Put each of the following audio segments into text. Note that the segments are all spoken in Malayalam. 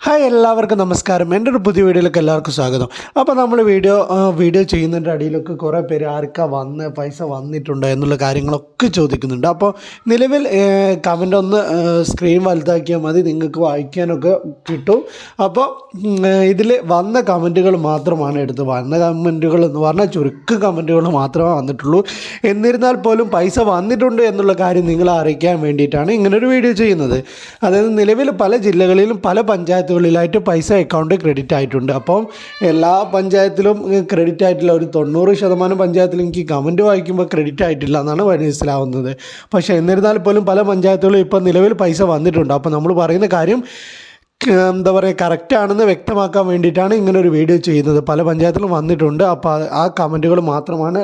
ഹായ് എല്ലാവർക്കും നമസ്കാരം. എന്റെ ഒരു പുതിയ വീഡിയോയിലേക്ക് എല്ലാവർക്കും സ്വാഗതം. അപ്പോൾ നമ്മൾ വീഡിയോ വീഡിയോ ചെയ്യുന്നതിന്റെ അടിയിലൊക്കെ കുറേ പേര് ആർക്കാ വന്ന് പൈസ വന്നിട്ടുണ്ട് എന്നുള്ള കാര്യങ്ങളൊക്കെ ചോദിക്കുന്നുണ്ട്. അപ്പോൾ നിലവിൽ കമന്റ് ഒന്ന് സ്ക്രീൻ വലുതാക്കിയാൽ മതി നിങ്ങൾക്ക് വായിക്കാനൊക്കെ കിട്ടും. അപ്പോൾ ഇതിൽ വന്ന കമന്റുകൾ മാത്രമാണ് എടുത്ത് വന്ന കമന്റുകൾ എന്ന് പറഞ്ഞാൽ ചുരുക്കം കമന്റുകൾ മാത്രമേ വന്നിട്ടുള്ളൂ. എന്നിരുന്നാൽ പോലും പൈസ വന്നിട്ടുണ്ട് എന്നുള്ള കാര്യം നിങ്ങളെ അറിയിക്കാൻ വേണ്ടിയിട്ടാണ് ഇങ്ങനൊരു വീഡിയോ ചെയ്യുന്നത്. അതായത് നിലവിൽ പല ജില്ലകളിലും പല പഞ്ചായത്തുകളിലായിട്ട് പൈസ അക്കൗണ്ട് ക്രെഡിറ്റ് ആയിട്ടുണ്ട്. അപ്പം എല്ലാ പഞ്ചായത്തിലും ക്രെഡിറ്റ് ആയിട്ടില്ല ഒരു തൊണ്ണൂറ് ശതമാനം പഞ്ചായത്തിൽ എനിക്ക് കമന്റ് വായിക്കുമ്പോൾ ക്രെഡിറ്റ് ആയിട്ടില്ല എന്നാണ് മനസ്സിലാവുന്നത്. പക്ഷേ എന്നിരുന്നാൽ പോലും പല പഞ്ചായത്തുകളും ഇപ്പം നിലവിൽ പൈസ വന്നിട്ടുണ്ട്. അപ്പോൾ നമ്മൾ പറയുന്ന കാര്യം എന്താ പറയുക കറക്റ്റ് ആണെന്ന് വ്യക്തമാക്കാൻ വേണ്ടിയിട്ടാണ് ഇങ്ങനെ ഒരു വീഡിയോ ചെയ്യുന്നത് പല പഞ്ചായത്തിലും വന്നിട്ടുണ്ട്. അപ്പോൾ ആ- കമന്റുകൾ മാത്രമാണ്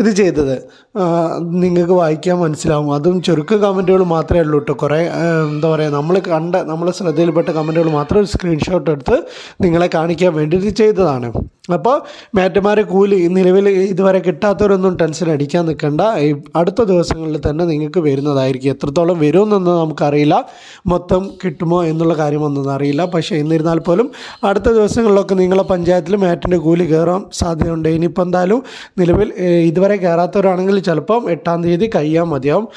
ഇത് ചെയ്തത്. നിങ്ങൾക്ക് വായിക്കാൻ മനസ്സിലാവും. അതും ചുരുക്കം കമന്റുകൾ മാത്രമേ ഉള്ളൂ കേട്ടോ കുറേ എന്താ പറയുക നമ്മൾ കണ്ട നമ്മളെ ശ്രദ്ധയിൽപ്പെട്ട കമന്റുകൾ മാത്രം സ്ക്രീൻഷോട്ട് എടുത്ത് നിങ്ങളെ കാണിക്കാൻ വേണ്ടി ഇത് ചെയ്തതാണ്. അപ്പോൾ മേറ്റന്മാരെ കൂലി നിലവിൽ ഇതുവരെ കിട്ടാത്തവരൊന്നും ടെൻഷൻ അടിക്കാൻ നിൽക്കണ്ട. അടുത്ത ദിവസങ്ങളിൽ തന്നെ നിങ്ങൾക്ക് വരുന്നതായിരിക്കും. എത്രത്തോളം വരുമെന്നൊന്നും നമുക്കറിയില്ല. മൊത്തം കിട്ടുമോ എന്നുള്ള കാര്യമൊന്നും അറിയില്ല. പക്ഷേ എന്നിരുന്നാൽ പോലും അടുത്ത ദിവസങ്ങളിലൊക്കെ നിങ്ങളെ പഞ്ചായത്തിൽ മേറ്റിന്റെ കൂലി കയറാൻ സാധ്യതയുണ്ട്. ഇനിയിപ്പോൾ എന്തായാലും നിലവിൽ ഇതുവരെ കയറാത്തവരാണെങ്കിൽ ചിലപ്പം എട്ടാം തീയതി കഴിയാൻ മതിയാവും.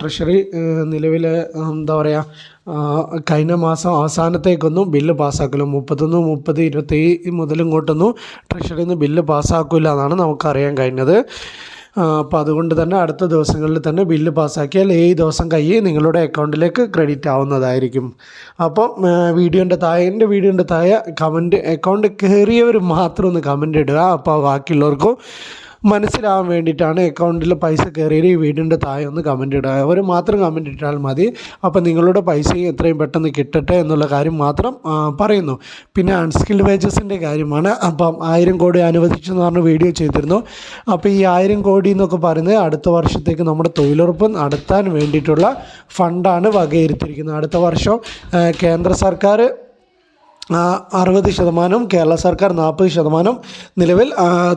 ട്രഷറി നിലവിൽ എന്താ പറയുക കഴിഞ്ഞ മാസം അവസാനത്തേക്കൊന്നും ബില്ല് പാസ്സാക്കില്ല മുപ്പത്തൊന്ന് മുപ്പത് ഇരുപത്തി മുതൽ ഇങ്ങോട്ടൊന്നും ട്രഷറിയിൽ നിന്ന് ബില്ല് പാസ്സാക്കില്ല എന്നാണ് നമുക്കറിയാൻ കഴിഞ്ഞത്. അപ്പോൾ അതുകൊണ്ട് തന്നെ അടുത്ത ദിവസങ്ങളിൽ തന്നെ ബില്ല് പാസ്സാക്കിയാൽ ഏഴ് ദിവസം കഴിയേ നിങ്ങളുടെ അക്കൗണ്ടിലേക്ക് ക്രെഡിറ്റ് ആവുന്നതായിരിക്കും. അപ്പം വീഡിയോന്റെ താഴെ എന്റെ വീഡിയോന്റെ താഴെ കമന്റ് അക്കൗണ്ട് കയറിയവർ മാത്രം ഒന്ന് കമന്റ് ഇടുക. അപ്പോൾ ബാക്കിയുള്ളവർക്കും മനസ്സിലാവാൻ വേണ്ടിയിട്ടാണ് അക്കൗണ്ടിൽ പൈസ കയറിയത്. ഈ വീടിന്റെ താഴെ ഒന്ന് കമന്റ് ഇടുക. അവർ മാത്രം കമന്റ് ഇട്ടാൽ മതി. അപ്പോൾ നിങ്ങളുടെ പൈസ എത്രയും പെട്ടെന്ന് കിട്ടട്ടെ എന്നുള്ള കാര്യം മാത്രം പറയുന്നു. പിന്നെ അൺസ്കിൽഡ് വേജസിന്റെ കാര്യമാണ്. അപ്പം ആയിരം കോടി അനുവദിച്ചെന്ന് പറഞ്ഞ് വീഡിയോ ചെയ്തിരുന്നു. അപ്പോൾ ഈ ആയിരം കോടി എന്നൊക്കെ പറയുന്നത് അടുത്ത വർഷത്തേക്ക് നമ്മുടെ തൊഴിലുറപ്പ് നടത്താൻ വേണ്ടിയിട്ടുള്ള ഫണ്ടാണ് വകയിരുത്തിയിരിക്കുന്നത്. അടുത്ത വർഷം കേന്ദ്ര സർക്കാർ അറുപത് ശതമാനം കേരള സർക്കാർ നാൽപ്പത് ശതമാനം നിലവിൽ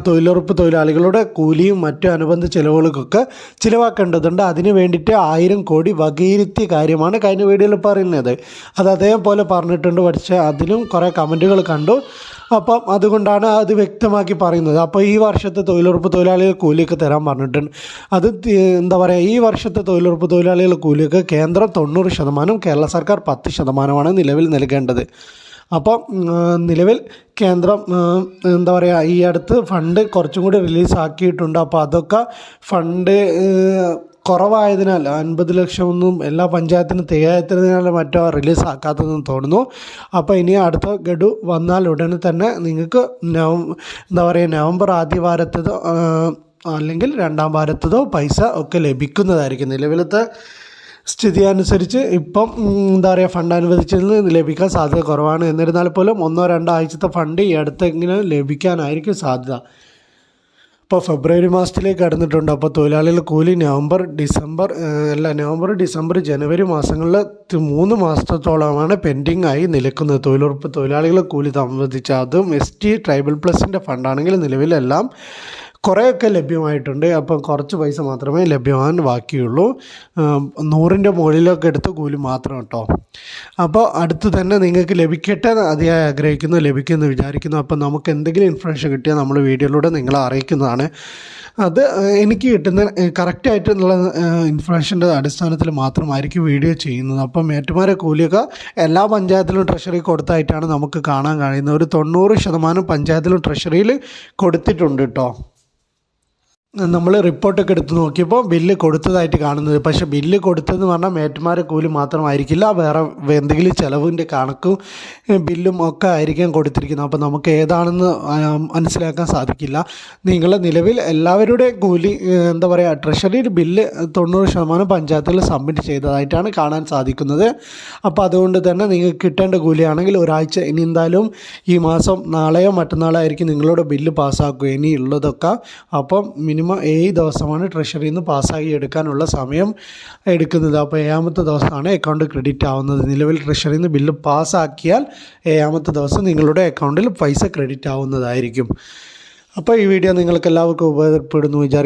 തൊഴിലുറപ്പ് തൊഴിലാളികളുടെ കൂലിയും മറ്റു അനുബന്ധ ചിലവുകൾക്കൊക്കെ ചിലവാക്കേണ്ടതുണ്ട്. അതിന് വേണ്ടിയിട്ട് ആയിരം കോടി വകയിരുത്തിയ കാര്യമാണ് കഴിഞ്ഞ വീഡിയോയിൽ പറയുന്നത്. അത് അതേപോലെ പറഞ്ഞിട്ടുണ്ട്. പക്ഷേ അതിലും കുറേ കമന്റുകൾ കണ്ടു. അപ്പം അതുകൊണ്ടാണ് അത് വ്യക്തമാക്കി പറയുന്നത്. അപ്പോൾ ഈ വർഷത്തെ തൊഴിലുറപ്പ് തൊഴിലാളികൾ കൂലിയൊക്കെ തരാൻ പറഞ്ഞിട്ടുണ്ട്. അത് എന്താ പറയുക ഈ വർഷത്തെ തൊഴിലുറപ്പ് തൊഴിലാളികൾ കൂലിയൊക്കെ കേന്ദ്രം തൊണ്ണൂറ് ശതമാനം കേരള സർക്കാർ പത്ത് ശതമാനമാണ് നിലവിൽ നൽകേണ്ടത്. അപ്പം നിലവിൽ കേന്ദ്രം എന്താ പറയുക ഈ അടുത്ത് ഫണ്ട് കുറച്ചും കൂടി റിലീസാക്കിയിട്ടുണ്ട്. അപ്പോൾ അതൊക്കെ ഫണ്ട് കുറവായതിനാൽ അൻപത് ലക്ഷമൊന്നും എല്ലാ പഞ്ചായത്തിനും തികയാത്തതിനാൽ മറ്റോ റിലീസാക്കാത്തതെന്ന് തോന്നുന്നു. അപ്പോൾ ഇനി അടുത്ത ഗഡു വന്നാൽ ഉടനെ തന്നെ നിങ്ങൾക്ക് നവ എന്താ പറയുക നവംബർ ആദ്യ വാരത്തതോ അല്ലെങ്കിൽ രണ്ടാം വാരത്തതോ പൈസ ഒക്കെ ലഭിക്കുന്നതായിരിക്കും നിലവിലത്തെ സ്ഥിതി അനുസരിച്ച് ഇപ്പം എന്താ പറയുക ഫണ്ട് അനുവദിച്ചതിൽ ലഭിക്കാൻ സാധ്യത കുറവാണ്. എന്നിരുന്നാൽ പോലും ഒന്നോ രണ്ടോ ആഴ്ചത്തെ ഫണ്ട് ഈ അടുത്തെങ്കിലും ലഭിക്കാനായിരിക്കും സാധ്യത. ഇപ്പോൾ ഫെബ്രുവരി മാസത്തിലേക്ക് കടന്നിട്ടുണ്ട്. അപ്പോൾ തൊഴിലാളികൾ കൂലി നവംബർ ഡിസംബർ അല്ല നവംബർ ഡിസംബർ ജനുവരി മാസങ്ങളിൽ മൂന്ന് മാസത്തോളമാണ് പെൻഡിങ് ആയി നിൽക്കുന്നത്. തൊഴിലുറപ്പ് തൊഴിലാളികളെ കൂലി സംബന്ധിച്ച് അതും എസ് ടി ട്രൈബൽ പ്ലസിന്റെ ഫണ്ടാണെങ്കിൽ നിലവിലെല്ലാം കുറേയൊക്കെ ലഭ്യമായിട്ടുണ്ട്. അപ്പം കുറച്ച് പൈസ മാത്രമേ ലഭ്യമാകാൻ ബാക്കിയുള്ളൂ. നൂറിന്റെ മുകളിലൊക്കെ എടുത്ത് കൂലി മാത്രം കേട്ടോ. അപ്പോൾ അടുത്ത് തന്നെ നിങ്ങൾക്ക് ലഭിക്കട്ടെ അതിയായി ആഗ്രഹിക്കുന്നു ലഭിക്കുമെന്ന് വിചാരിക്കുന്നു. അപ്പം നമുക്ക് എന്തെങ്കിലും ഇൻഫർമേഷൻ കിട്ടിയാൽ നമ്മൾ വീഡിയോയിലൂടെ നിങ്ങളെ അറിയിക്കുന്നതാണ്. അത് എനിക്ക് കിട്ടുന്ന കറക്റ്റായിട്ടുള്ള ഇൻഫർമേഷന്റെ അടിസ്ഥാനത്തിൽ മാത്രമായിരിക്കും വീഡിയോ ചെയ്യുന്നത്. അപ്പം മേറ്റുമാരെ കൂലിയൊക്കെ എല്ലാ പഞ്ചായത്തിലും ട്രഷറി കൊടുത്തായിട്ടാണ് നമുക്ക് കാണാൻ കഴിയുന്നത്. ഒരു തൊണ്ണൂറ് ശതമാനം പഞ്ചായത്തിലും ട്രഷറിയിൽ കൊടുത്തിട്ടുണ്ട് കേട്ടോ. നമ്മൾ റിപ്പോർട്ടൊക്കെ എടുത്ത് നോക്കിയപ്പോൾ ബില്ല് കൊടുത്തതായിട്ട് കാണുന്നത്. പക്ഷേ ബില്ല് കൊടുത്തതെന്ന് പറഞ്ഞാൽ മേറ്റുമാരെ കൂലി മാത്രമായിരിക്കില്ല. വേറെ എന്തെങ്കിലും ചിലവിന്റെ കണക്കും ബില്ലും ഒക്കെ ആയിരിക്കും കൊടുത്തിരിക്കുന്നത്. അപ്പോൾ നമുക്ക് ഏതാണെന്ന് മനസ്സിലാക്കാൻ സാധിക്കില്ല. നിങ്ങൾ നിലവിൽ എല്ലാവരുടെയും കൂലി എന്താ പറയുക ട്രഷറിയിൽ ബില്ല് തൊണ്ണൂറ് ശതമാനം പഞ്ചായത്തിൽ സബ്മിറ്റ് ചെയ്തതായിട്ടാണ് കാണാൻ സാധിക്കുന്നത്. അപ്പോൾ അതുകൊണ്ട് തന്നെ നിങ്ങൾക്ക് കിട്ടേണ്ട കൂലിയാണെങ്കിൽ ഒരാഴ്ച ഇനി എന്തായാലും ഈ മാസം നാളെയോ മറ്റന്നാളോ ആയിരിക്കും നിങ്ങളുടെ ബില്ല് പാസ്സാക്കുക ഇനി ഉള്ളതൊക്കെ അപ്പം മിനിമം ഏഴ് ദിവസമാണ് ട്രഷറിയിൽ നിന്ന് പാസ്സാക്കി എടുക്കാനുള്ള സമയം എടുക്കുന്നത്. അപ്പോൾ ഏഴാമത്തെ ദിവസമാണ് അക്കൗണ്ട് ക്രെഡിറ്റ് ആവുന്നത്. നിലവിൽ ട്രഷറിയിൽ നിന്ന് ബില്ല് പാസ്സാക്കിയാൽ ഏഴാമത്തെ ദിവസം നിങ്ങളുടെ അക്കൗണ്ടിൽ പൈസ ക്രെഡിറ്റ് ആവുന്നതായിരിക്കും. അപ്പോൾ ഈ വീഡിയോ നിങ്ങൾക്ക് എല്ലാവർക്കും ഉപകാരപ്പെടുന്നു വിചാരിക്കും